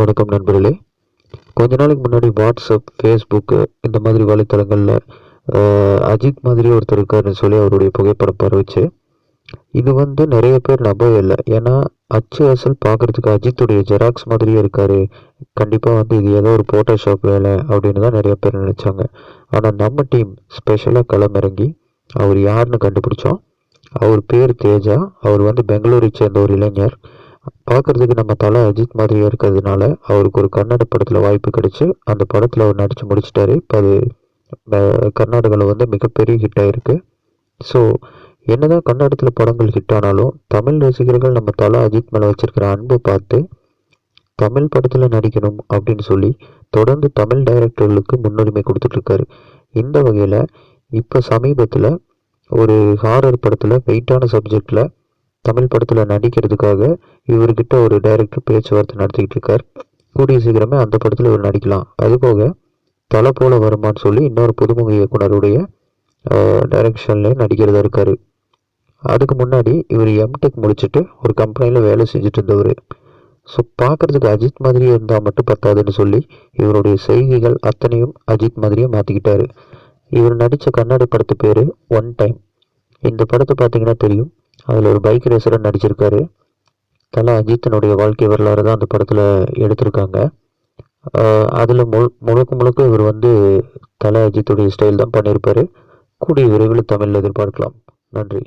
வணக்கம் நண்பர்களே. கொஞ்ச நாளைக்கு முன்னாடி வாட்ஸ்அப் ஃபேஸ்புக்கு இந்த மாதிரி வலைத்தளங்களில் அஜித் மாதிரி ஒருத்தர் இருக்காருன்னு சொல்லி அவருடைய புகைப்படம் பரவிச்சு. இது வந்து நிறைய பேர் நம்பவே இல்லை. ஏன்னா அச்சு அசல் பார்க்குறதுக்கு அஜித்துடைய ஜெராக்ஸ் மாதிரியே இருக்காரு. கண்டிப்பாக வந்து இது ஏதோ ஒரு ஃபோட்டோஷாப் வேலை அப்படின்னு தான் நிறைய பேர் நினச்சாங்க. ஆனால் நம்ம டீம் ஸ்பெஷலாக களமிறங்கி அவர் யாருன்னு கண்டுபிடிச்சோம். அவர் பேர் தேஜா. அவர் வந்து பெங்களூரை சேர்ந்த ஒரு இளைஞர். பார்க்குறதுக்கு நம்ம தலை அஜித் மாதிரியே இருக்கிறதுனால அவருக்கு ஒரு கன்னட படத்தில் வாய்ப்பு கிடைச்சி அந்த படத்தில் அவர் நடித்து முடிச்சிட்டாரு. இப்போ அது கர்நாடகாவில் வந்து மிகப்பெரிய ஹிட் ஆகிருக்கு ஸோ என்னதான் கன்னடத்தில் படங்கள் ஹிட் ஆனாலும் தமிழ் ரசிகர்கள் நம்ம தலை அஜித் மேலே வச்சுருக்கிற அன்பை பார்த்து தமிழ் படத்தில் நடிக்கணும் அப்படின்னு சொல்லி தொடர்ந்து தமிழ் டைரக்டர்களுக்கு முன்னுரிமை கொடுத்துட்ருக்காரு. இந்த வகையில் இப்போ சமீபத்தில் ஒரு ஹாரர் படத்தில் வெயிட்டான சப்ஜெக்டில் தமிழ் படத்தில் நடிக்கிறதுக்காக இவர்கிட்ட ஒரு டைரக்டர் பேச்சுவார்த்தை நடத்திக்கிட்டு இருக்கார் கூடிய சீக்கிரமே அந்த படத்தில் இவர் நடிக்கலாம். அது போக தலை போல வருமான்னு சொல்லி இன்னொரு புதுமுக இயக்குனருடைய டைரக்ஷனில் நடிக்கிறதா இருக்கார். அதுக்கு முன்னாடி இவர் எம்டெக் முடிச்சுட்டு ஒரு கம்பெனியில் வேலை செஞ்சுட்டு இருந்தவர் ஸோ பார்க்குறதுக்கு அஜித் மாதிரியே இருந்தால் மட்டும் பத்தாதுன்னு சொல்லி இவருடைய செய்கைகள் அத்தனையும் அஜித் மாதிரியே மாற்றிக்கிட்டாரு இவர் நடித்த கன்னட படத்து பேர் ஒன் டைம் இந்த படத்தை பார்த்தீங்கன்னா தெரியும். அதில் ஒரு பைக் ரேசராக நடிச்சிருக்காரு. தலை அஜித்தனுடைய வாழ்க்கை வரலாறு தான் அந்த படத்தில் எடுத்திருக்காங்க. அதில் முழு முழுக்க முழுக்க இவர் வந்து தலை அஜித்துடைய ஸ்டைல் தான் பண்ணியிருப்பார் கூடிய விரைவில் தமிழில் எதிர்பார்க்கலாம். நன்றி.